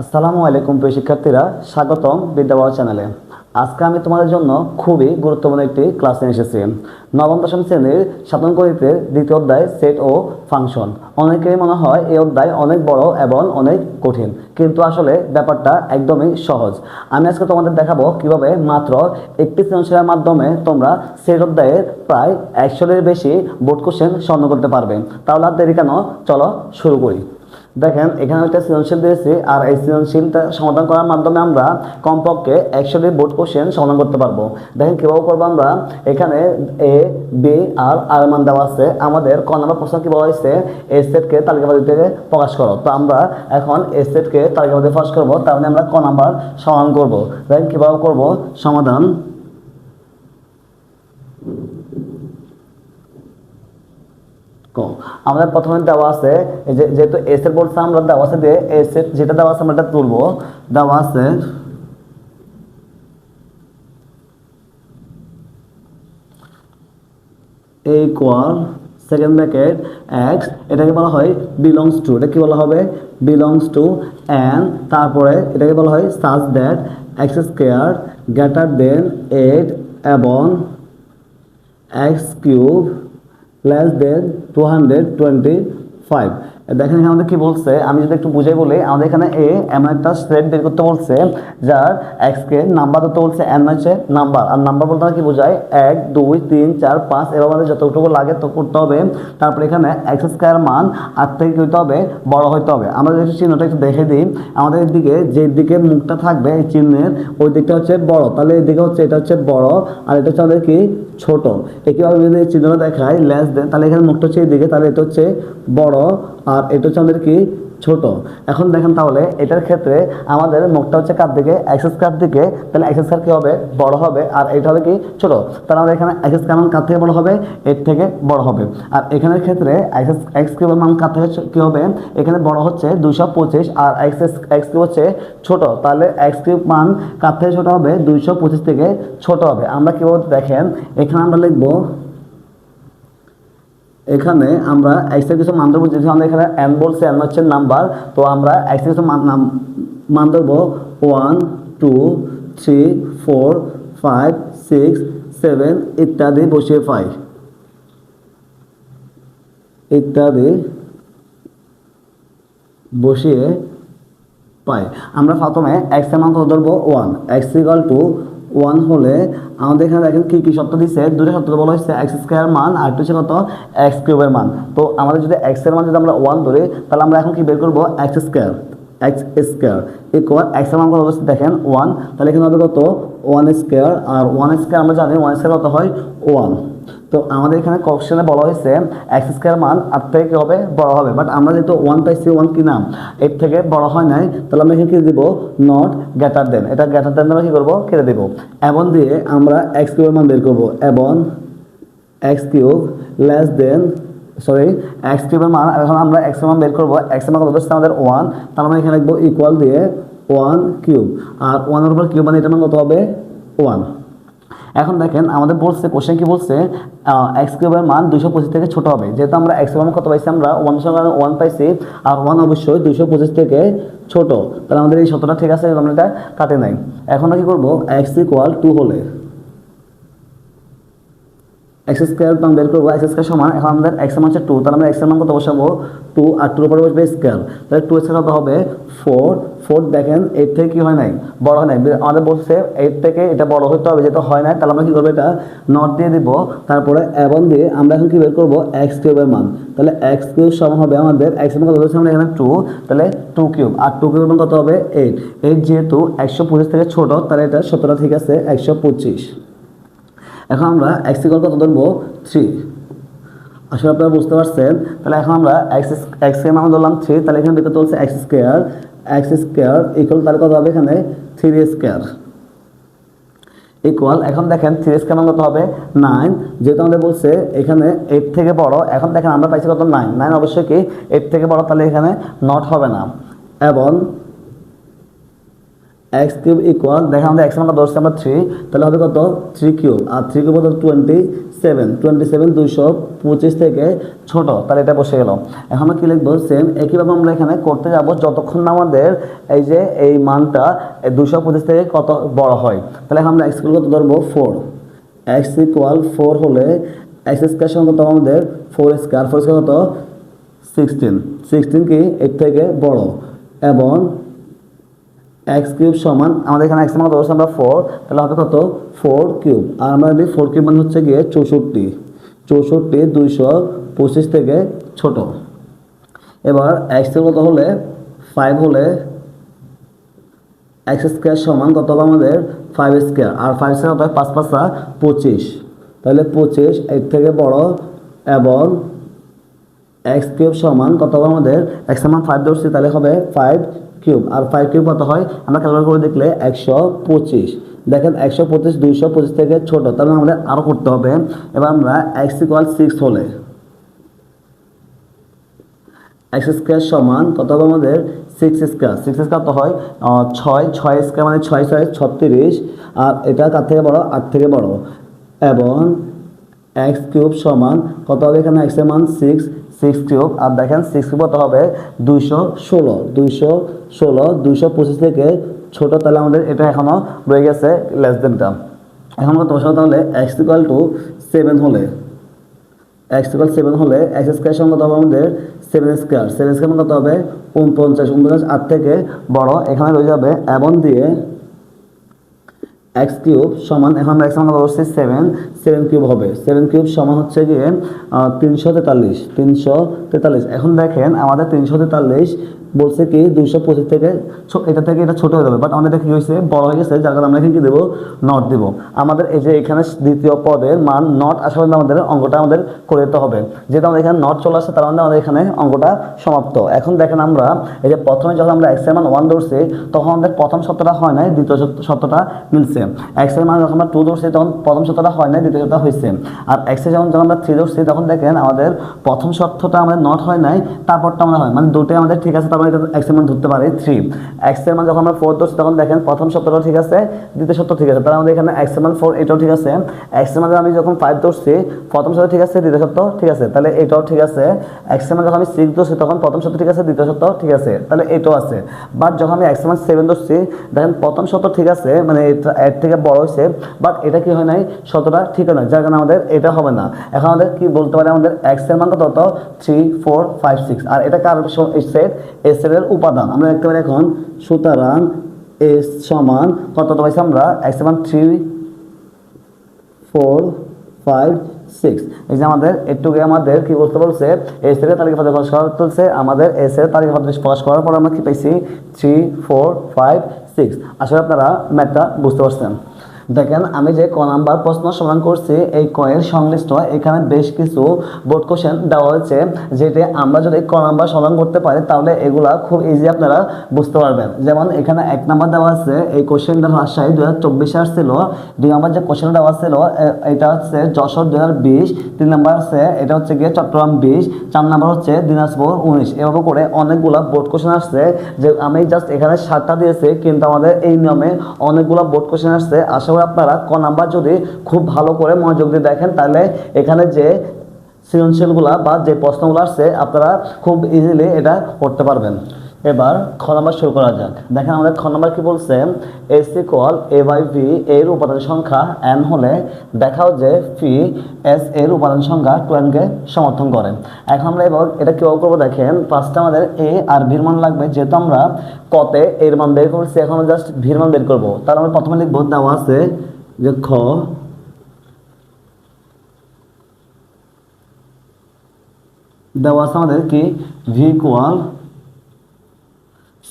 আসসালামু আলাইকুম প্রিয় শিক্ষার্থীরা, স্বাগতম বিদ্যাবহ চ্যানেলে। আজকে আমি তোমাদের জন্য খুবই গুরুত্বপূর্ণ একটি ক্লাস নিয়ে এসেছি। নবম, দশম শ্রেণির সাধারণ গণিতের দ্বিতীয় অধ্যায় সেট ও ফাংশন। অনেকেরই মনে হয় এই অধ্যায় অনেক বড় এবং অনেক কঠিন, কিন্তু আসলে ব্যাপারটা একদমই সহজ। আমি আজকে তোমাদের দেখাবো কীভাবে মাত্র একটি সৃজনশীলের মাধ্যমে তোমরা সেট অধ্যায়ের প্রায় একশোর বেশি বোর্ড কোশ্চেন স্বর্ণ করতে পারবে। তাহলে আর দেরি কেন? চলো শুরু করি। দেখেন, এখানে একটা সৃজনশীল দিয়েছি, আর এই সৃজনশীলটা সমাধান করার মাধ্যমে আমরা কমপক্ষে একশোটি বোর্ড কোশ্চেন সমাধান করতে পারব। দেখেন, কীভাবে করব আমরা? এখানে এ বি আর আর মান দেওয়া আছে। আমাদের ক নম্বর প্রশ্ন কী বলা হয়েছে? এ সেটকে তালিকাবাদী থেকে প্রকাশ করো। তো আমরা এখন এ সেটকে তালিকাবাদী প্রকাশ করব, তার মানে আমরা ক নাম্বার সমাধান করব। দেখেন, কীভাবে করব? সমাধান কম। আমাদের প্রথমে দেওয়া আছে যেহেতু এস এর বলছে আমরা দেওয়া আছে দিয়ে এস এর যেটা দেওয়া আছে আমরা এটা তুলবো। দেওয়া আছে ইকুয়াল সেকেন্ড ব্র্যাকেট এক্স এটাকে বলা হয় বিলংস টু এটা কি বলা হবে? বিলংস টু অ্যান্ড তারপরে এটাকে বলা হয় such that x square greater than eight এবং x cube less than two hundred twenty five দেখেন এখানে আমাদের কি বলছে? আমি যদি একটু বুঝাই বলি, আমাদের এখানে এ এমন একটা সেট বের করতে বলছে, যার এক্সকে নাম্বার ধরতে বলছে এন হচ্ছে নাম্বার আর নাম্বার বলতে আমরা কি বোঝায় এক, দুই, তিন, চার, পাঁচ, এবার আমাদের যতটুকু লাগে তো করতে হবে। তারপরে এখানে এক্স স্কোয়ার মান আট থেকে হতে হবে? বড় হতে হবে। আমরা যদি চিহ্নটা একটু দেখে দিই, আমাদের দিকে যে দিকে মুখটা থাকবে, এই চিহ্নের, ওই দিকটা হচ্ছে বড়। তাহলে এদিকে হচ্ছে, এটা হচ্ছে বড়, আর এটা হচ্ছে কি? ছোট। একইভাবে যদি চিহ্নটা দেখায় লেস দেন তাহলে এখানে মুখটা হচ্ছে এইদিকে তাহলে এটা হচ্ছে বড়। আর এটা হচ্ছে আমাদের কি ছোট। এখন দেখেন তাহলে, এটার ক্ষেত্রে আমাদের মুখটা হচ্ছে কার দিকে? এক্সেস কার দিকে। তাহলে এক্সেস কার কী হবে? বড় হবে। আর এটা হবে কি? ছোট। তাহলে আমাদের এখানে এক্সেস কার মান কার থেকে বড় হবে? এর থেকে বড় হবে। আর এখানের ক্ষেত্রে এক্সেস এক্স কিউবের মান কার থেকে কি হবে? এখানে বড় হচ্ছে দুশো পঁচিশ আর এক্স এক্স কিউব হচ্ছে ছোট। তাহলে এক্স কিউব মান কার থেকে ছোট হবে? দুইশো পঁচিশ থেকে ছোট হবে। আমরা কীভাবে দেখেন, এখানে আমরা লিখব এখানে আমরা এক্সের কিছু মান দেবো যেহেতু আমরা এখানে এন বলছে এন হচ্ছে নাম্বার তো আমরা এক্সের কিছু মান দেবো one two three four five six seven ইত্যাদি বসিয়ে পাই ইত্যাদি বসিয়ে পাই আমরা প্রথমে এক্সের মান কত ধরবো? One x equal to one হলে আমাদের এখানে দেখেন কী কী শর্ত দিচ্ছে দুটো শর্ত বলা হচ্ছে এক্স স্কোয়ার মান আর টু হচ্ছে কত? এক্স কিউবের মান। তো আমাদের যদি এক্সের মান যদি আমরা ওয়ান ধরি, তাহলে আমরা এখন কি বের করব? X square x square equal এক্সের মান কত হচ্ছে? দেখেন ওয়ান তাহলে এখানে হবে কত? ওয়ান স্কোয়ার আর ওয়ান স্কোয়ার আমরা জানি ওয়ান স্কোয়ার কত হয়? ওয়ান তো আমাদের এখানে কোশ্চেনে বলা হয়েছে এক্স স্কোয়ার মান আট থেকে কি হবে বড় হবে? বাট আমরা যেহেতু ওয়ান পাইছি ওয়ান কি নাম? এর থেকে বড় হয় নাই, তাহলে আমরা এখানে কি দিব? নট গ্রেটার দেন এটা গ্রেটার দেন আমরা কি করব? কেটে দেবো। এবং দিয়ে আমরা এক্স কিউবের মান বের করব। এবং x cube less than sorry x কিউবের মান, এখন আমরা এক্স মান বের করব। এক্স মান কত আমাদের ওয়ান তাহলে আমরা এখানে লিখব ইকুয়াল দিয়ে ওয়ান কিউব আর ওয়ানের উপর কিউব মানে এটার মান কত হবে? ওয়ান এখন দেখেন আমাদের বলছে কোশ্চেন কি বলছে এক্স কিউবের মান দুশো পঁচিশ থেকে ছোট হবে। যেহেতু আমরা এক্স কিউবের কত পাইছি আমরা? ওয়ান সঙ্গে ওয়ান পাইছি, আর ওয়ান অবশ্যই দুশো পঁচিশ থেকে ছোট। তাহলে আমাদের এই সতটা ঠিক আছে, আমরা এটা কাটে নাই। এখন আমরা কি করব? এক্স ইকুয়াল টু হলে। এক্স স্কোয়ার মান বের করব এক্স স্কোয়ার সমান এখন আমাদের এক্স মান হচ্ছে টু তাহলে আমরা এক্সের মান কত বসাবো? টু আর টুর উপরে বসবে স্কোয়ার তাহলে টু স্কোয়ার কত হবে? ফোর ফোর দেখেন এর থেকে কি হয় নাই? বড় হয় নাই। আমাদের বলছে এর থেকে এটা বড় হতে হবে যেটা হয় নাই, তাহলে আমরা কি করব এটা? নট দিয়ে দিব। তারপরে এবং দিয়ে আমরা এখন কি বের করব? এক্স কিউবের মান। তাহলে এক্স কিউব সমান হবে আমাদের এক্সের মান কত হচ্ছে এখানে টু তাহলে টু কিউব আর টু কিউবের মান কত হবে? এইট এইট যেহেতু একশো পঁচিশ থেকে ছোট, তাহলে এটা সতেরো ঠিক আছে, একশো পঁচিশ। এখন আমরা এক্স ইকুয়াল কত ধরবো? থ্রি আসলে আপনারা বুঝতে পারছেন, তাহলে এখন আমরা এক্স এক্সের মান ধরলাম থ্রি তাহলে এখানে দেখতে চলছে x square x square equal তাহলে কত হবে এখানে? থ্রি স্কোয়ার ইকুয়াল এখন দেখেন থ্রি স্কোয়ার মান কত হবে? নাইন যেহেতু আমাদের বলছে এখানে এইট থেকে বড়, এখন দেখেন আমরা পাইছি কত নাইন নাইন অবশ্যই কি? এইট থেকে বড় তাহলে এখানে নট হবে না। এবং এক্স কিউব ইকুয়াল দেখা আমাদের এক্স আমরা ধরছি আমরা থ্রি তাহলে হবে কত? থ্রি কিউব আর থ্রি কিউব কত টোয়েন্টি সেভেন টোয়েন্টি সেভেন দুইশো পঁচিশ থেকে ছোট, তাহলে এটা বসে গেল। এখন আমরা কী লিখব? সেম একইভাবে আমরা এখানে করতে যাব যতক্ষণ না আমাদের এই যে এই মানটা দুশো পঁচিশ থেকে কত বড় হয়। তাহলে এখন আমরা এক্স কিউব কত ধরবো? ফোর এক্স ইকুয়াল ফোর হলে এক্স স্কোয়ার সঙ্গে কত আমাদের? ফোর স্কোয়ার ফোর স্কোয়ার কত? সিক্সটিন সিক্সটিন কি? এর থেকে বড়। এবং এক্স কিউব সমান, আমাদের এখানে এক্স মান ধরছি আমরা ফোর তাহলে হবে কত? ফোর কিউব আর আমরা যদি ফোর কিউব মানে হচ্ছে গিয়ে চৌষট্টি। চৌষট্টি দুইশো পঁচিশ থেকে ছোট। এবার এক্স কিউব কত হলে? ফাইভ হলে এক্স স্কোয়ার সমান কত হবে আমাদের? ফাইভ স্কোয়ার আর ফাইভ স্কোয়ার কত পাঁচ পাঁচা পঁচিশ। তাহলে পঁচিশ এর থেকে বড় এবং এক্স কিউব সমান কত হবে আমাদের? এক্স সমান ফাইভ ধরছি, তাহলে হবে ফাইভ কিউব আর ফাইভ কিউব কত হয়? আমরা ক্যালকুলেট করে দেখলে একশো পঁচিশ। দেখেন একশো পঁচিশ, দুইশো পঁচিশ থেকে ছোট তাহলে আমাদের আরও করতে হবে। এবার আমরা এক্স ইকুয়াল সিক্স হলে এক্স স্কোয়ার সমান কত হবে আমাদের? সিক্স স্কোয়ার সিক্স স্কোয়ার তো হয়? ছয় ছয় স্কোয়ার মানে ছয় ছয়, ছত্রিশ। আর এটা কার থেকে বড়? আট থেকে বড়। এবং এক্স কিউব সমান কত হবে এখানে? এক্সের মান সিক্স সিক্স কিউব আর দেখেন সিক্স কিউব কত হবে? দুইশো ষোলো। দুইশো ষোলো, দুইশো পঁচিশ থেকে ছোটো, তাহলে আমাদের এটা এখনও রয়ে গেছে লেস দেনটা এখন কত বসাবো তাহলে এক্স ইকুয়াল টু সেভেন হলে এক্স ইকুয়াল সেভেন হলে এক্স স্কোয়ার সঙ্গে কত হবে আমাদের? সেভেন স্কোয়ার সেভেন স্কোয়ার কত হবে? উনপঞ্চাশ। উনপঞ্চাশ আট থেকে বড় এখানে রয়ে যাবে, এবং দিয়ে এক্স কিউব সমান, এখন আমরা এক্স কত করছি সেভেন সেভেন কিউব হবে। সেভেন কিউব সমান হচ্ছে গিয়ে তিনশো তেতাল্লিশ তিনশো তেতাল্লিশ। এখন দেখেন আমাদের তিনশো তেতাল্লিশ বলছে কি দুইশো পঁচিশ থেকে এটা থেকে এটা ছোট হয়ে যাবে। বাট আমাদের কি হয়েছে? বড় হয়ে গেছে, যার কারণে আমরা এখানে কি দেবো? নট দেব। আমাদের এই যে এখানে দ্বিতীয় পদের মান নট আসলে আমাদের অঙ্কটা আমাদের করে দিতে হবে। যেহেতু আমাদের এখানে নট চলে আসছে, তার মানে আমাদের এখানে অঙ্কটা সমাপ্ত। এখন দেখেন আমরা এই যে প্রথমে যখন আমরা এক্সের মান ওয়ান ধরছি, তখন আমাদের প্রথম সত্যটা হয় নাই, দ্বিতীয় সত্য- সত্যটা মিলছে। এক্সের মান যখন আমরা টু ধরছি, তখন প্রথম সত্যটা হয় নাই, দ্বিতীয় সত্যটা হয়েছে। আর এক্স যখন যখন আমরা থ্রি ধরছি, তখন দেখেন আমাদের প্রথম সত্যটা আমাদের নট হয় নাই, তারপরটা আমরা হয় মানে দুটোই আমাদের ঠিক আছে, তারপরে এটা এক্সের মান ধরতে পারি থ্রি এক্সের মান যখন আমরা ফোর ধরছি, তখন দেখেন প্রথম সত্যটা ঠিক আছে, দ্বিতীয় সত্য ঠিক আছে। তাহলে আমাদের এখানে এক্সের মান ফোর এটাও ঠিক আছে। এক্সের মান আমি যখন ফাইভ ধরছি, প্রথম সত্য ঠিক আছে, দ্বিতীয় সত্য ঠিক আছে। তাহলে এটাও ঠিক আছে। এক্সের মান যখন আমি সিক্স ধরছি, তখন প্রথম সত্য ঠিক আছে, দ্বিতীয় সত্য ঠিক আছে। তাহলে এটাও আছে। বাট যখন আমি এক্সের মান সেভেন ধরছি, দেখেন প্রথম সত্য ঠিক আছে মানে এটা এর থেকে বড় হয়েছে। বাট এটা কি হয় নাই? সত্যটা ঠিক না যার কারণে আমাদের এটা হবে না। এখন আমাদের কি বলতে পারি? আমাদের এক্সের মান কত? থ্রি ফোর ফাইভ সিক্স আর এটা কার সেট এর উপাদান। আমরা দেখতে পারি এখন সুতরাং এস সমান কত পাইছি আমরা? এক্সের মান থ্রি, ফোর, ফাইভ, সিক্স। এই যে আমাদের একটুকে আমাদের কি বলতে বলছে? এস এর তালিকা প্রকাশ করা তুলছে আমাদের এস এর তালিকা প্রকাশ করার পর আমরা কি পাইছি থ্রি, ফোর, ফাইভ, সিক্স। আসলে আপনারা ম্যাথটা বুঝতে পারছেন। দেখেন, আমি যে ক নাম্বার প্রশ্ন সমাধান করছি, এই কয়ের সংশ্লিষ্ট এখানে বেশ কিছু বোর্ড কোশ্চেন দেওয়া হয়েছে, যেটি আমরা যদি ক নাম্বার সমাধান করতে পারি, তাহলে এগুলা খুব ইজি আপনারা বুঝতে পারবেন। যেমন, এখানে এক নাম্বার দেওয়া আছে, এই কোশ্চেনটা রাজশাহী দু হাজার চব্বিশে আসছিল, দুই নাম্বার যে কোশ্চেন দেওয়া ছিল এটা হচ্ছে যশোর দু হাজার বিশ, তিন নাম্বার আছে, এটা হচ্ছে গিয়ে চট্টগ্রাম বিশ, চার নাম্বার হচ্ছে দিনাজপুর উনিশ। এভাবে করে অনেকগুলো বোর্ড কোশ্চেন আসছে, যে আমি জাস্ট এখানে সাতটা দিয়েছি, কিন্তু আমাদের এই নিয়মে অনেকগুলো বোর্ড কোশ্চেন আসছে। আশা করি আপনারা ক নাম্বার যদি খুব ভালো করে মনোযোগ দিয়ে দেখেন, তাহলে এখানে যে সৃজনশীলগুলা বা যে প্রশ্নগুলো আসছে, আপনারা খুব ইজিলি এটা করতে পারবেন। এবার খ নাম্বার শুরু করা যাক। দেখেন আমাদের খ নাম্বার কি বলছে? S equal A by V এর উপাদান সংখ্যা এন হলে দেখাও যে ফি এস এর উপাদান সংখ্যা টোয়েনকে সমর্থন করে। এখন আমরা এবার এটা কেউ করব দেখেন? ফার্স্টে আমাদের এ আর ভির মান লাগবে। যেহেতু আমরা কতে এর মান বের করছি, এখন জাস্ট ভির মান বের করব। তাহলে আমরা প্রথমে লিখব, দেওয়া আছে যে খ দেওয়া আছে আমাদের কি? V equal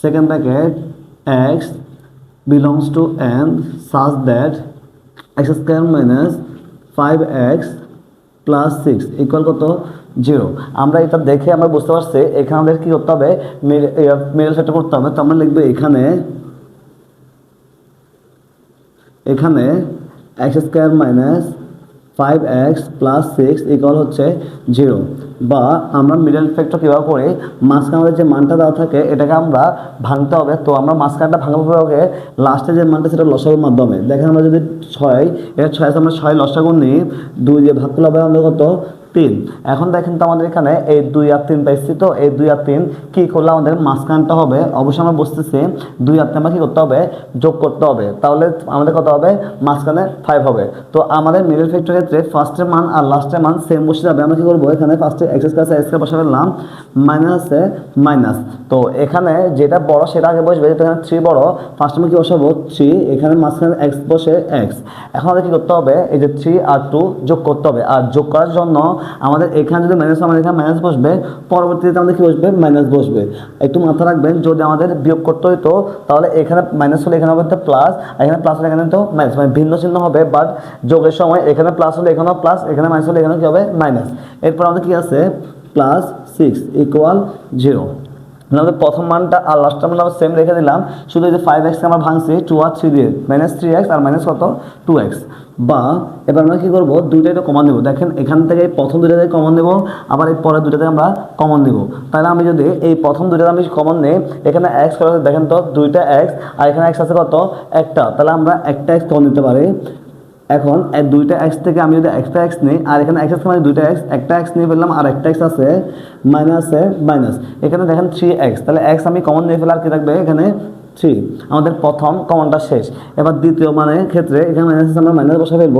second bracket, x belongs to n such that x square minus 5x plus 6 equal কত? জিরো আমরা এটা দেখে আমরা বুঝতে পারছি, এখানে আমাদের কি করতে হবে? মিডল সেটটা করতে হবে। তো আমরা লিখব এখানে এখানে x square minus five x plus six equal হচ্ছে জিরো বা আমরা মিডল ফ্যাক্টর কীভাবে করি? মাঝখানে যে মানটা দেওয়া থাকে, এটাকে আমরা ভাঙতে হবে। তো আমরা মাঝখানটা ভাঙাবো আগে লাস্টে যে মানটা সেটা লসাগুর মাধ্যমে। দেখেন আমরা যদি ছয় এটা ছয়, আমরা ছয় লসাগুর নিই, দুই দিয়ে ভাগ করলে হবে আমাদের কত? তিন। এখন দেখেন তো আমাদের এখানে এই দুই আর তিন পাইছি তো, এই দুই আর তিন কী করলে আমাদের মাঝখানটা হবে? অবশ্যই আমরা বুঝতেছি, দুই আর তিন আমরা কী করতে হবে? যোগ করতে হবে। তাহলে আমাদের কত হবে? মাঝখানে ফাইভ হবে। তো আমাদের মিডল ফ্যাক্টর ক্ষেত্রে ফার্স্টের মান আর লাস্টের মান সেম বসে যাবে। আমরা কী করব? এখানে ফার্স্টে এক্স প্লাস এক্স কে বসে ফেললাম। মাইনাস মাইনাস তো এখানে যেটা বড় সেটা আগে বসবে যেটা এখানে থ্রি বড় ফার্স্ট আমি কী বসাবো? থ্রি এখানে মাঝখানে এক্স বসে এক্স এখন আমাদের কী করতে হবে? এই যে থ্রি আর টু যোগ করতে হবে। আর যোগ করার জন্য আমাদের এখানে যদি মাইনাস আমাদের এখানে মাইনাস বসবে, পরবর্তীতে আমাদের কী বসবে? মাইনাস বসবে। একটু মাথা রাখবেন, যদি আমাদের বিয়োগ করতে হইতো, তাহলে এখানে মাইনাস হলে এখানে হবে তো প্লাস এখানে প্লাস হলে এখানে তো মাইনাস মানে ভিন্ন চিহ্ন হবে বাট যোগের সময় এখানে প্লাস হলে এখানেও প্লাস এখানে মাইনাস হলে এখানে কী হবে? মাইনাস এরপর আমাদের কী আছে? প্লাস সিক্স ইকুয়াল জিরো আমাদের প্রথম মানটা আর লাস্টটা মানে আমরা সেম রেখে দিলাম। শুধু এই যে ফাইভ এক্স আমরা ভাঙছি টু আর থ্রি দিয়ে মাইনাস থ্রি এক্স আর মাইনাস কত? টু এক্স বা, এবার আমরা কী করব? দুইটাই তো কমন দেবো দেখেন, এখান থেকে প্রথম দুইটা থেকে কমন দেবো আবার এই পরের দুইটাতে আমরা কমন দেবো তাহলে আমি যদি এই প্রথম দুইটাতে আমি কমন নিই, এখানে এক্স করে দেখেন তো, দুইটা এক্স আর এখানে এক্স আছে কত? একটা। তাহলে আমরা একটা এক্স কমন দিতে পারি। এখন দুইটা এক্স থেকে আমি যদি একটা এক্স নিই, আর এখানে এক্স মানে দুইটা এক্স একটা এক্স নিয়ে ফেললাম, আর একটা এক্স আছে মাইনাসে মাইনাস এখানে দেখেন থ্রি এক্স তাহলে এক্স আমি কমন নিয়ে ফেলে আর কি থাকবে? এখানে থ্রি আমাদের প্রথম কমনটা শেষ। এবার দ্বিতীয় মানে ক্ষেত্রে এখানে মাইনাস আমরা মাইনাস বসে ফেলব।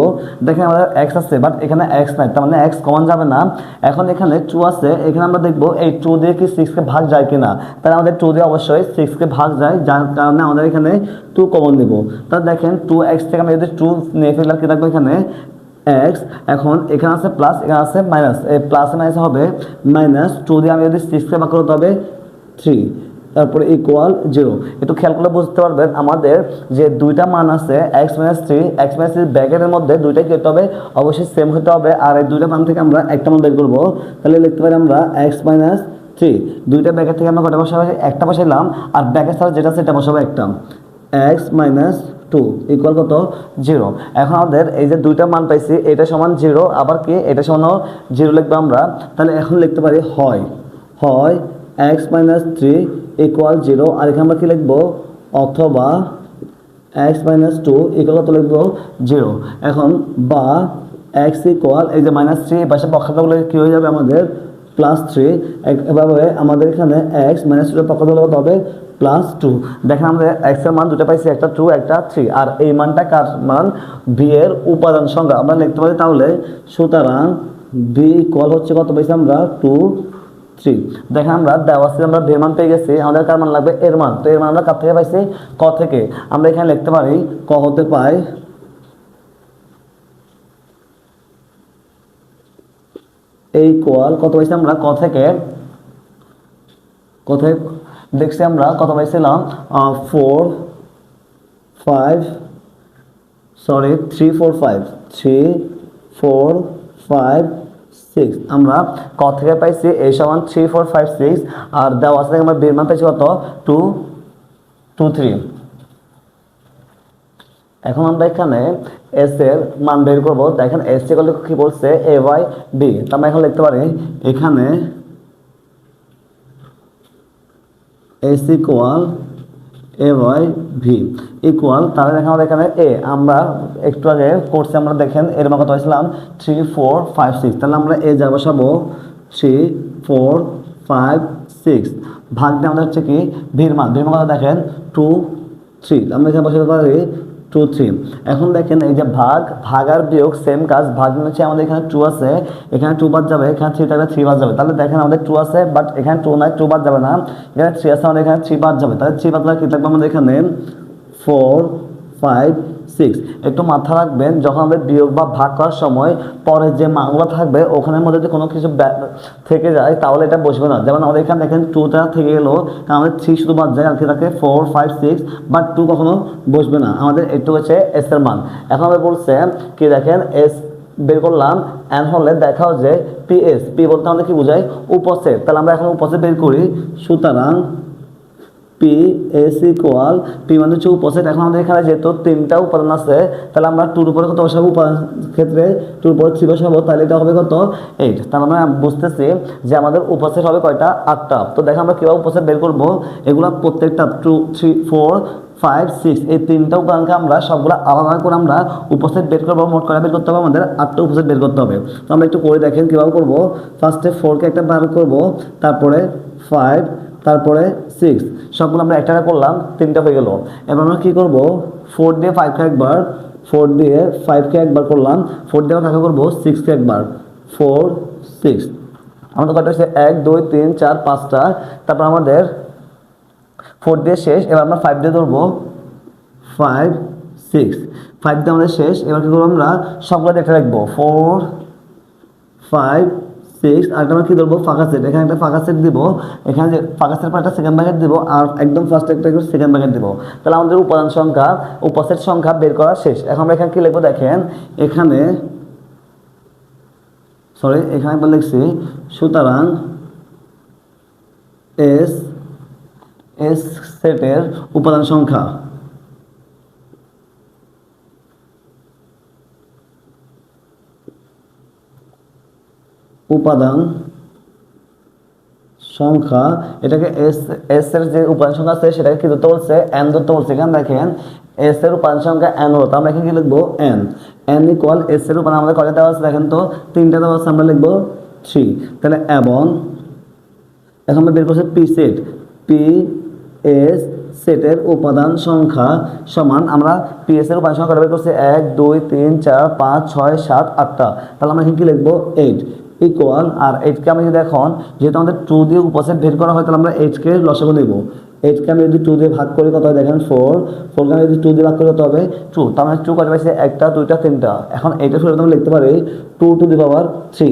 দেখেন আমাদের এক্স আছে বাট এখানে এক্স নাই, তার মানে এক্স কমন যাবে না। এখন এখানে টু আছে, এখানে আমরা দেখব এই টু দিয়ে কি সিক্সকে ভাগ যায় কিনা। তাহলে আমাদের টু দিয়ে অবশ্যই সিক্সকে ভাগ যায়, যার কারণে আমাদের এখানে টু কমন দেব। তাহলে দেখেন টু এক্স থেকে আমরা যদি টু নিয়ে ফেলি আর কি থাকব এখানে? এক্স এখন এখানে আছে প্লাস এখানে আছে মাইনাস এই প্লাস মাইনাস হবে মাইনাস টু দিয়ে আমি যদি সিক্সকে ভাগ করতে হবে থ্রি তারপরে ইকুয়াল জিরো একটু খেয়াল করলে বুঝতে পারবেন, আমাদের যে দুইটা মান আছে x minus three x minus three ব্র্যাকেটের মধ্যে দুইটাই কি হতে হবে, অবশ্যই সেম হতে হবে। আর এই দুইটা মান থেকে আমরা একটা মান বের করব। তাহলে লিখতে পারি আমরা এক্স মাইনাস থ্রি দুইটা ব্র্যাকেট থেকে আমরা কটা বসাবো? একটা বসাইলাম, আর ব্র্যাকেট ছাড়া যেটা সেটা বসাবো একটা। এক্স মাইনাস টু ইকুয়াল কত? জিরো এখন আমাদের এই যে দুইটা মান পাইছি, এটা সমান জিরো আবার কি? এটা সমান জিরো লিখব আমরা। তাহলে এখন লিখতে পারি হয়। হয় x minus three equal zero আর এখানে আমরা কি লিখব? অথবা এক্স মাইনাস টু ইকুয়াল কত লিখব জিরো এখন বা এক্স ইকুয়াল এই যে মাইনাস থ্রি পাশে পক্ষান্তরগুলো কী হয়ে যাবে আমাদের? প্লাস থ্রি এভাবে আমাদের এখানে এক্স মাইনাস টু পক্ষান্তর কত হবে? প্লাস টু দেখেন আমরা এক্সের মান দুটো পাইছি, একটা টু একটা থ্রি আর এই মানটা কার মান? বি এর উপাদান সংখ্যা আমরা লিখতে পারি তাহলে, সুতরাং বি ইকুয়াল হচ্ছে কত পাইছি আমরা? টু থ্রি দেখেন আমরা দেওয়া আছে, আমরা ভের মান পেয়ে গেছি, আমাদের কার মান লাগবে? এর মান। তো এর মান আমরা কার থেকে পাইছি? ক থেকে। আমরা এখানে লিখতে পারি, ক হতে পাই এই কোয়াল, কত পাইছি আমরা? ক থেকে কোথায় দেখছি আমরা কত পাইছিলাম? Four five sorry three four five three four five six আমরা ক থেকে পাইছি এই সমান থ্রি ফোর ফাইভ সিক্স আর দেওয়া আছে আমরা বের মান পাইছি কত? টু টু থ্রি এখন আমরা এখানে এস এর মান বের করব। দেখেন এস এগুলো কি বলছে? এ ওয়াই বি তো আমরা এখন লিখতে পারি, এখানে S equal A Y V equal তাহলে দেখেন আমাদের এখানে এ আমরা একটু আগে কোর্সে আমরা দেখেন এর মান কত হয়েছিলাম? থ্রি ফোর ফাইভ সিক্স তাহলে আমরা এ যা বসাবো থ্রি ফোর ফাইভ সিক্স ভাগ আমাদের হচ্ছে কি ভির মান। ভির মান দেখেন? টু থ্রি আমরা এখানে বসাতে পারি টু থ্রি এখন দেখেন এই যে ভাগ ভাগ আর বিয়োগ সেম কাজ, ভাগ মানে হচ্ছে আমাদের এখানে টু আছে, এখানে টু বাদ যাবে, এখানে থ্রি থাকলে থ্রি বাদ যাবে। তাহলে দেখেন আমাদের টু আছে বাট এখানে টু নাই টু বাদ যাবে না। এখানে থ্রি আছে, আমাদের এখানে থ্রি বাদ যাবে। তাহলে থ্রি বাদ কি থাকবে আমাদের এখানে? ফোর ফাইভ সিক্স একটু মাথা রাখবেন, যখন আমাদের বিয়োগ বা ভাগ করার সময় পরে যে মানগুলো থাকবে, ওখানের মধ্যে যদি কোনো কিছু থেকে যায়, তাহলে এটা বসবে না। যেমন আমাদের এখানে দেখেন টুটা থেকে গেলো আমাদের থ্রি শুধু বাদ যায় আর কি থাকে ফোর ফাইভ সিক্স বা টু কখনো বসবে না। আমাদের একটু হচ্ছে এস এর মান। এখন আমাদের বলছে কি দেখেন এস বের করলাম এন হলে দেখাও যে পি এস পি বলতে আমাদের কি বোঝায়? উপসেট। তাহলে আমরা এখন উপসেট বের করি, সুতরাং পি এস ইকুয়াল পি মানে হচ্ছে উপসেট। এখন আমাদের এখানে যেহেতু তিনটা উপাদান আছে, তাহলে আমরা টুর উপরে কত বসাবো? উপাদান ক্ষেত্রে টুর উপরে থ্রি বসাবো, তাহলে এটা হবে কত? এইট তাহলে আমরা বুঝতেছি যে আমাদের উপসেট হবে কয়টা? আটটা। তো দেখো আমরা কীভাবে উপসেট বের করব? এগুলো প্রত্যেকটা two three four five six এই তিনটা উপাদানকে আমরা সবগুলো আলাদা করে আমরা উপসেট বের করব, মোট করে বের করতে হবে? আমাদের আটটা উপসেট বের করতে হবে। তো আমরা একটু করে দেখেন কীভাবে করব? ফার্স্টে ফোরকে একটা বার করব, তারপরে ফাইভ তারপরে সিক্স সবগুলো আমরা একটা একটা করলাম, তিনটা হয়ে গেল। এবার আমরা কী করব? ফোর দিয়ে ফাইভকে একবার ফোর দিয়ে ফাইভকে একবার করলাম। ফোর দিয়ে আমরা কাকে করব? সিক্সকে একবার। ফোর সিক্স আমাদের কটা হচ্ছে এক, দুই, তিন, চার, পাঁচটা। তারপর আমাদের ফোর দিয়ে শেষ। এবার আমরা ফাইভ দিয়ে ধরবো। ফাইভ সিক্স ফাইভ দিয়ে আমাদের শেষ। এবার কী করব আমরা? সবগুলো দেখে রাখব ফোর ফাইভ সিক্স আর আমরা কী ধরবো? ফাঁকা সেট এখানে একটা ফাঁকা সেট দিব। এখানে যে ফাঁকা সেট একটা সেকেন্ড ব্যাকেট দিব আর একদম ফার্স্ট একটা সেকেন্ড ব্যাকেট দিব। তাহলে আমাদের উপাদান সংখ্যা, উপসেট সংখ্যা বের করা শেষ। এখন আমরা এখানে কী লিখব? দেখেন, এখানে সরি এখানে একবার লিখছি, সুতরাং এস এস সেটের উপাদান সংখ্যা। উপাদান সংখ্যা, এটাকে এস এস এর যে উপাদান সংখ্যা আছে, সেটাকে কি ধরতে বলছে? এন ধরতে বলছে। এখানে দেখেন এস এর উপাদান সংখ্যা এন হলো। তো আমরা এখানে কি লিখব? এন এন ইকুয়াল এস এর উপাদান আমাদের কয়টা দেওয়া আছে দেখেন তো? তিনটা দেওয়া আছে, আমরা লিখব থ্রি তাহলে এবং এখন আমরা বের করছি পি সেট পি এস সেটের উপাদান সংখ্যা সমান, আমরা পি এস এর উপাদান সংখ্যা বের করছি? এক, দুই, তিন, চার, পাঁচ, ছয়, সাত, আটটা। তাহলে আমরা এখানে কি লিখব? এইট ইকুয়াল আর এইটকে আমি যদি এখন, যেহেতু আমাদের টু দিয়ে উপসেট বের করা হয়, তাহলে আমরা এইচকে লসাগু নেব। এইটকে আমি যদি টু দিয়ে ভাগ করি কত হয় দেখেন ফোর ফোরকে আমি যদি টু দিয়ে ভাগ করি কত হবে? টু তার মানে টু কত পাইছে একটা, দুইটা, তিনটা। এখন এইটা ফেরত আমরা লিখতে পারি two to the power three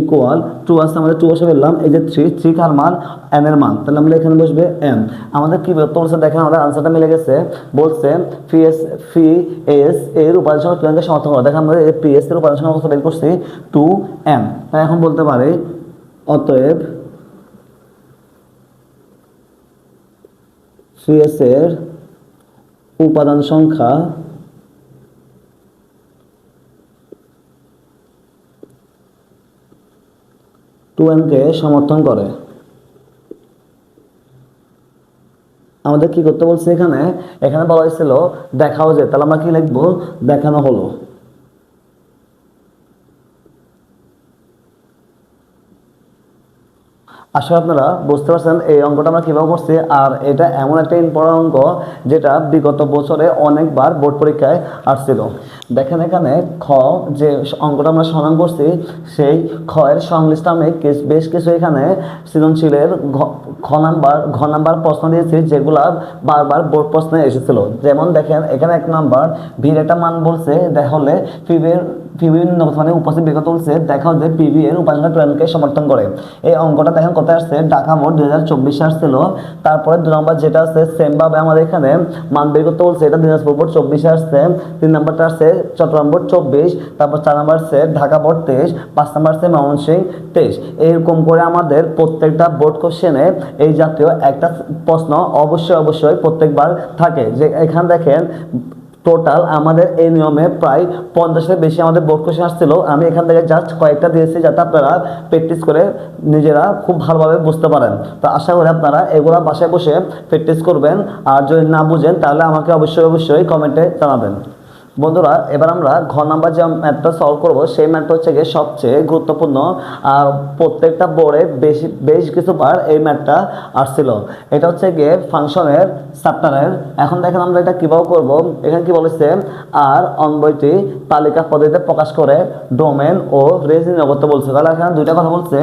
equal to আসতে আমাদের টু বসে ফেললাম। এই যে থ্রি থ্রি কার মান? এন এর মান। তাহলে আমরা এখানে বসবে এন আমাদের কি বলছে দেখেন, আমাদের আনসারটা মিলে গেছে। বলছে ফি এস ফি এস এর উপাদান সংখ্যা টু সমর্থন করে। দেখেন আমরা পি এস এর উপাদান সংখ্যা কত বের করছি? টু এন তাই এখন বলতে পারি, অতএব সিএস এর উপাদান সংখ্যা টু এনকে সমর্থন করে। আমাদের কি করতে বলছে এখানে? এখানে বলা হয়েছিল, দেখাও যে, তাহলে আমরা কি লিখব? দেখানো হলো। আসলে আপনারা বুঝতে পারছেন এই অঙ্কটা আমরা কীভাবে করছি, আর এটা এমন একটা ইম্পর্টেন্ট অঙ্ক যেটা বিগত বছরে অনেকবার বোর্ড পরীক্ষায় আসছিল। দেখেন এখানে খ যে অঙ্কটা আমরা সমাধান করছি, সেই খ এর সংশ্লিষ্ট আমি বেশ কিছু এখানে সৃজনশীলের খ নাম্বার, ঘ নাম্বার প্রশ্ন দিয়েছি, যেগুলা বারবার বোর্ড প্রশ্নে এসেছিল। যেমন দেখেন, এখানে এক নাম্বার, ভিড় একটা মান বলছে, তাহলে ফিবের পিবি মানে উপস্থিত বিগত বলছে দেখা যে পিবি এর ট্রেনকে সমর্থন করে। এই অঙ্কটা দেখেন কোথায় আসছে? ঢাকা মোট দুই হাজার চব্বিশে আসছিল। তারপরে দু নম্বর যেটা আছে সেম ভাবে আমাদের এখানে মান বের করতে বলছে, এটা দিনাজপুর বোর্ড চব্বিশে আসছে। তিন নম্বরটা আসছে চট্টগ্রাম বোর্ড চব্বিশ। তারপর চার নম্বর আসছে ঢাকা বোর্ড তেইশ। পাঁচ নম্বর আসছে ময়মনসিংহ তেইশ। এরকম করে আমাদের প্রত্যেকটা বোর্ড কোশ্চেনে এই জাতীয় একটা প্রশ্ন অবশ্যই অবশ্যই প্রত্যেকবার থাকে। যে এখানে দেখেন টোটাল আমাদের এই নিয়মে প্রায় পঞ্চাশের বেশি আমাদের বোর্ড কোশ্চেন আসছিল। আমি এখান থেকে জাস্ট কয়েকটা দিয়েছি যাতে আপনারা প্র্যাকটিস করে নিজেরা খুব ভালোভাবে বুঝতে পারেন। তো আশা করি আপনারা এগুলো বাসায় বসে প্র্যাকটিস করবেন। আর যদি না বুঝেন, তাহলে আমাকে অবশ্যই অবশ্যই কমেন্টে জানাবেন। বন্ধুরা, এবার আমরা ঘ নাম্বার যে ম্যাথটা সলভ করব, সেই ম্যাথটা হচ্ছে গিয়ে সবচেয়ে গুরুত্বপূর্ণ আর প্রত্যেকটা বোর্ডে বেশি, বেশ কিছুবার এই ম্যাথটা আসছিল। এটা হচ্ছে গিয়ে ফাংশনের চ্যাপ্টারের এখন দেখেন আমরা এটা কীভাবে করব? এখানে কি বলেছে, আর অন্বয়টি তালিকা পদ্ধতিতে প্রকাশ করে ডোমেন ও নির্ণয় করতে বলছে। তাহলে এখানে দুইটা কথা বলছে।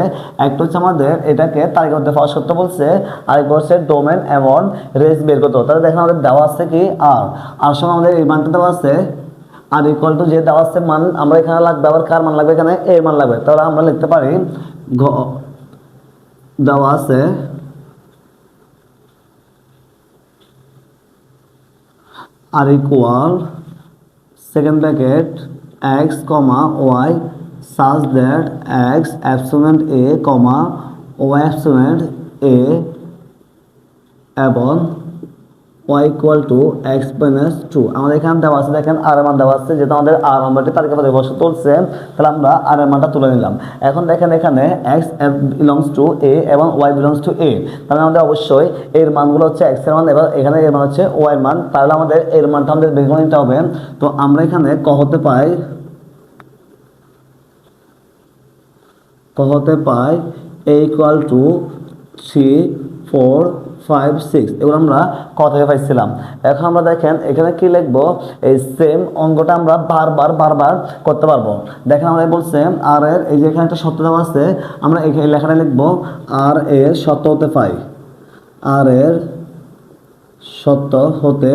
একটা হচ্ছে আমাদের এটাকে তালিকা পদ্ধতিতে প্রকাশ করতে বলছে, আরেকটা হচ্ছে ডোমেন এবং রেজ বের করতে। তাহলে দেখেন আমাদের দেওয়া আছে কি, আর। আর সময় আমাদের এই মানটা দেওয়া আছে আর ইকুয়াল টু যে দেওয়া আছে মান, আমরা এখানে লাগবে, আবার কার মান লাগবে? এখানে এর মান লাগবে। তাহলে আমরা লিখতে পারি, ঘ, দেওয়া আছে, R equal second bracket x comma y such that x epsilon a, comma, y epsilon a, এবং y equal to x minus two আমাদের এখানে দেওয়া আছে, দেখেন আর মান দেওয়া আছে যেটা আমাদের আর নম্বরটি তালিকা পথে বসে তুলছে, তাহলে আমরা আর মানটা তুলে নিলাম। এখন দেখেন এখানে এক্স বিলংস টু এ এবং ওয়াই বিলংস টু এ তাহলে আমাদের অবশ্যই এর মানগুলো হচ্ছে এক্সের মান এবার এখানে এর মান হচ্ছে ওয়াই মান। তাহলে আমাদের এর মানটা আমাদের বের করে নিতে হবে। তো আমরা এখানে ক হতে পাই, ক হতে পাই A equal to three four five six এগুলো আমরা ক থেকে পাইছিলাম। এখন আমরা দেখেন, এখানে কি লিখব? এই সেম অঙ্কটা আমরা বারবার বারবার করতে পারব। দেখেন আমাদের বলছে আর এর, এই যে এখানে একটা সত্য দেওয়া আছে, আমরা এখানে লেখাটা লিখব আর এর সত্য হতে পাই। আর এর সত্য হতে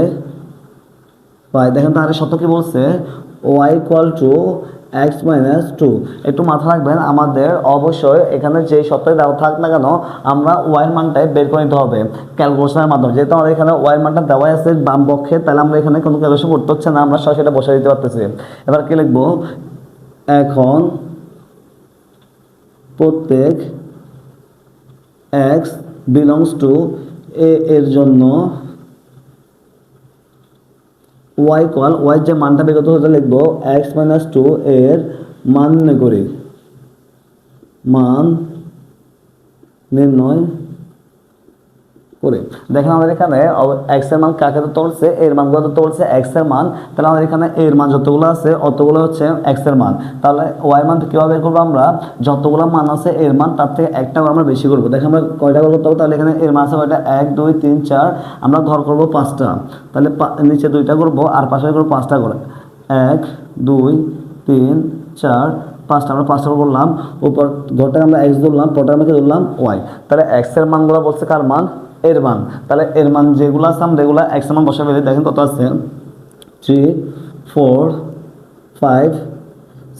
পাই। দেখেন তাহলে সত্য কি বলছে? Y equal to x minus two একটু মাথা রাখবেন, আমাদের অবশ্যই এখানে যে সত্যই দেওয়া থাক না কেন, আমরা ওয়াই মানটাই বের করে নিতে হবে ক্যালকুলেশনের মাধ্যমে। যেহেতু আমাদের এখানে ওয়াই মানটা দেওয়াই আছে বাম পক্ষে, তাহলে আমরা এখানে কোনো ক্যালকুলেশন করতে হচ্ছে না, আমরা এটা বসে দিতে পারতেছি। এবার কি লিখব? এখন প্রত্যেক এক্স বিলংস টু এ এর জন্য ওয়াই কল ওয়াই যে মানটা বের করতে হতে লিখব এক্স মাইনাস টু এর মান নির্ণয় করি। মান নির্ণয় করে। দেখেন আমাদের এখানে এক্সের মান কাকে তো তুলছে? এর মানগুলো তো তুলছে এক্সের মান। তাহলে আমাদের এখানে এর মান যতগুলো আছে, অতগুলো হচ্ছে এক্সের মান। তাহলে ওয়াই মান কীভাবে বের করব আমরা? যতগুলো মান আছে এর মান, তার থেকে একটা আমরা বেশি করব। দেখেন আমরা কয়টা করে করতে হবে? তাহলে এখানে এর মান আছে কয়টা? এক, দুই, তিন, চার। আমরা ঘর করব পাঁচটা। তাহলে নিচে দুইটা করব আর পাশে করব পাঁচটা করে এক, দুই, তিন, চার, পাঁচটা। আমরা পাঁচটা করে করলাম। উপর ঘরটা আমরা এক্স ধরলাম পরটা আমরা ধরলাম? ওয়াই তাহলে এক্সের মানগুলো বলছে কার মান? এর মান তাহলে এর মান যেগুলো আছে আমরা এগুলো এর মান বসে দেখেন কত আছে? থ্রি ফোর ফাইভ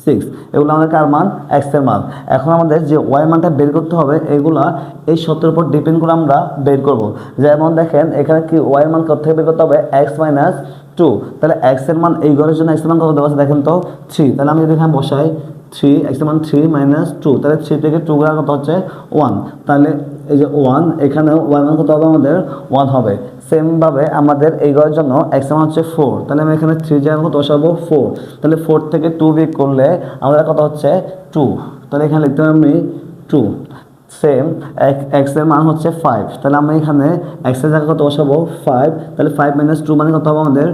সিক্স এগুলো আমাদের কার মান? এক্সের মান। এখন আমাদের যে ওয়াই মানটা বের করতে হবে, এগুলা এই সত্যের উপর ডিপেন্ড করে আমরা বের করব। যেমন দেখেন, এখানে কি ওয়াই মান কত থেকে বের করতে হবে? এক্স মাইনাস টু তাহলে এক্সের মান এই ঘরের জন্য এক্সের মান কত দেওয়া দেখেন তো থ্রি তাহলে আমি যদি এখানে বসাই থ্রি এক্সের মান থ্রি মাইনাস টু তাহলে থ্রি থেকে টু গেলে কত হচ্ছে? ওয়ান তাহলে এই যে ওয়ান এখানে ওয়াই মান কত হবে আমাদের? ওয়ান হবে। সেমভাবে আমাদের এই ঘরের জন্য এক্স মান হচ্ছে ফোর তাহলে আমি এখানে থ্রি জায়গা কত বসাবো? ফোর তাহলে ফোর থেকে টু বিক করলে আমাদের কত হচ্ছে? টু তাহলে এখানে লিখতে হবে আমি টু সেম এক্সের মান হচ্ছে ফাইভ তাহলে আমি এখানে এক্সের জায়গায় কত বসাবো? ফাইভ তাহলে ফাইভ মাইনাস টু মানে কত হবে আমাদের?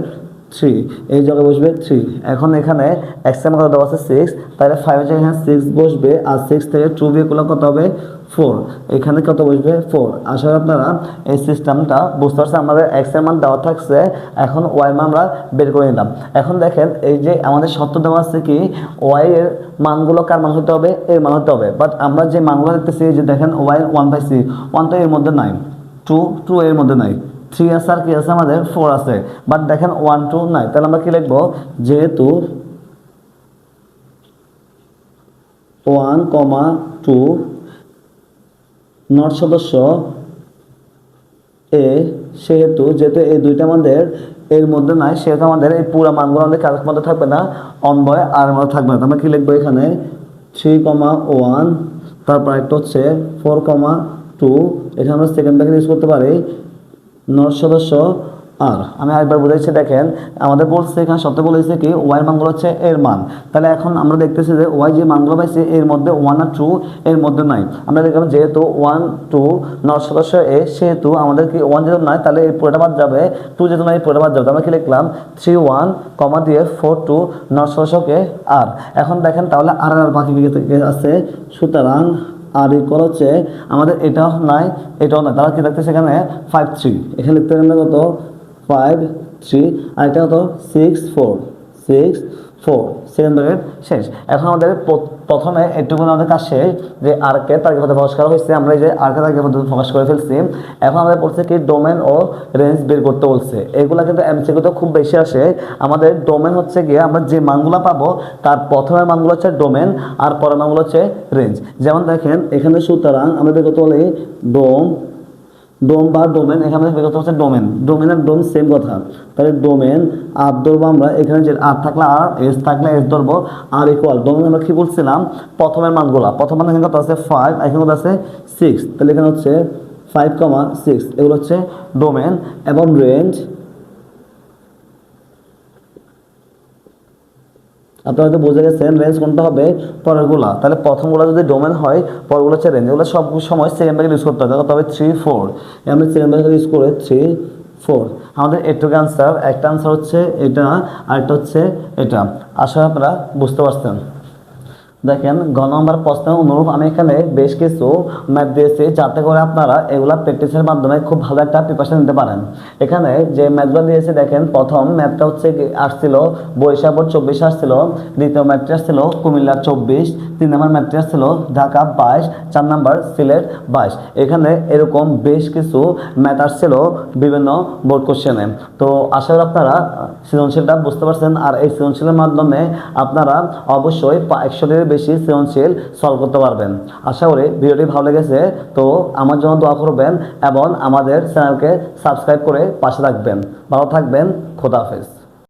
থ্রি এই জায়গায় বসবে থ্রি এখন এখানে এক্সের মান কত দেওয়া আছে? সিক্স তাহলে ফাইভের জায়গায় এখানে সিক্স বসবে। আর সিক্স থেকে টু বিয়ে করলে কত হবে? ফোর এখানে কত বসবে? ফোর আসলে আপনারা এই সিস্টেমটা বুঝতে পারছেন। আমাদের এক্সের মান দেওয়া থাকছে। এখন ওয়াই মান আমরা বের করে নিলাম। এখন দেখেন, এই যে আমাদের সত্য দেওয়া আছে কি ওয়াই এর মানগুলো কার মান হতে হবে? এর মান হতে হবে। বাট আমরা যে মানগুলো দেখতেছি যে দেখেন y one by C one তো এর মধ্যে নাই। টু টু এর মধ্যে নাই। থ্রি আছে আর কি আছে আমাদের? ফোর আছে। বাট দেখেন ওয়ান টু নাই। তাহলে আমরা কি লিখব? যেহেতু ওয়ান কমা টু নট সদস্য এ, সেহেতু যেহেতু এই দুইটা আমাদের, এর মধ্যে নাই, সেহেতু আমাদের এই পুরা মানগুলো আমাদের কারের মধ্যে থাকবে না অনবয় আর মধ্যে থাকবে না। আমরা কি লিখব এখানে? থ্রি কমা ওয়ান তারপর একটা হচ্ছে ফোর কমা টু এখানে আমরা সেকেন্ড ব্যাকেট ইউজ করতে পারি। নট সদস্য আর। আমি আরেকবার বুঝাইছি, দেখেন, আমাদের বলছে এখানে সত্য বলেছে কি ওয়াই মানগুলো হচ্ছে এর মান। তাহলে এখন আমরা দেখতেছি যে ওয়াই যে মানগুলো পাইছে, এর মধ্যে ওয়ান আর টু এর মধ্যে নাই। আমরা দেখলাম যেহেতু ওয়ান টু নট সদস্য এ, সেহেতু আমাদের কি ওয়ান যেহেতু নাই, তাহলে এই পুরোটা বাদ যাবে। টু যেহেতু নাই, এই পুরোটা বাদ যাবে। আমরা কি লিখলাম? থ্রি ওয়ান কমা দিয়ে ফোর টু নট সদস্যকে আর এখন দেখেন, তাহলে আর আর বাকি আছে। সুতরাং আর ইকুয়াল হচ্ছে, আমাদের এটাও নাই এটাও নাই। তারা কি দেখতে সেখানে ফাইভ থ্রি এখানে লিখতে গেলে কত? ফাইভ থ্রি আর এটা কত six four six four second bracket শেষ। এখন আমাদের প্রথমে একটুকুন আমাদের কাজ শেষ, যে আরকে তারিখের মধ্যে প্রকাশ করা হয়েছে, আমরা এই যে আরকে তারিখের মধ্যে প্রকাশ করে ফেলছি। এখন আমাদের পড়ছে কি ডোমেন ও রেঞ্জ বের করতে বলছে। এগুলো কিন্তু এমসিকিউ তো খুব বেশি আসে। আমাদের ডোমেন হচ্ছে গিয়ে আমরা যে মানগুলো পাবো, তার প্রথমের মানগুলো হচ্ছে ডোমেন আর পরের মানগুলো হচ্ছে রেঞ্জ যেমন দেখেন, এখানে সুতরাং আমরা বের করতে বলি ডোম ডোম বা ডোমেন, এখানে করতে হচ্ছে ডোমেন। ডোমেন আর ডোম সেম কথা। তাহলে ডোমেন আর ধরবো আমরা। এখানে যে আর থাকলে আর এস থাকলে এস ধরবো। আর ইকুয়াল ডোমেন আমরা কী বলছিলাম? প্রথমের মানগুলা। প্রথম মান এখানে কত আছে ফাইভ এখানে কত আছে সিক্স তাহলে এখানে হচ্ছে ফাইভ কমা সিক্স এগুলো হচ্ছে ডোমেন এবং রেঞ্জ আপনারা হয়তো বুঝে গেছেন রেঞ্জ কোনটা হবে পরেরগুলা। তাহলে প্রথমগুলো যদি ডোমেন হয় পরগুলো হচ্ছে রেঞ্জ এগুলো সব সময় সেকেন্ড ব্যাকেট ইউজ করতে হবে তবে থ্রি ফোর আমরা সেকেন্ড ব্যাকেট ইউজ করে থ্রি ফোর আমাদের এটুকু আনসার একটা আনসার হচ্ছে এটা আরেকটা হচ্ছে এটা। আশা আপনারা বুঝতে পারছেন। দেখেন গ নম্বর প্রশ্নের অনুরূপ আমি এখানে বেশ কিছু ম্যাথ দিয়েছি যাতে করে আপনারা এগুলা প্র্যাকটিসের মাধ্যমে খুব ভালো একটা প্রিপারেশন নিতে পারেন। এখানে যে ম্যাথগুলো দিয়েছি, দেখেন, প্রথম ম্যাথটা হচ্ছে আসছিল বৈশাখ চব্বিশ আসছিল, দ্বিতীয় ম্যাথটি আসছিল কুমিল্লার চব্বিশ, তিন নম্বর ম্যাথটি আসছিল ঢাকা বাইশ, চার নম্বর সিলেট বাইশ। এখানে এরকম বেশ কিছু ম্যাথ আসছিল বিভিন্ন বোর্ড কোশ্চেনে তো আশা করি আপনারা সৃজনশীলটা বুঝতে পারছেন। আর এই সৃজনশীলের মাধ্যমে আপনারা অবশ্যই একশোটির বেশি সৃজনশীল সলভ করতে পারবেন। আশা করি ভিডিওটি ভালো লেগেছে, তো আমার জন্য দোয়া করবেন এবং আমাদের চ্যানেলকে সাবস্ক্রাইব করে পাশে থাকবেন। ভালো থাকবেন খোদাহাফেজ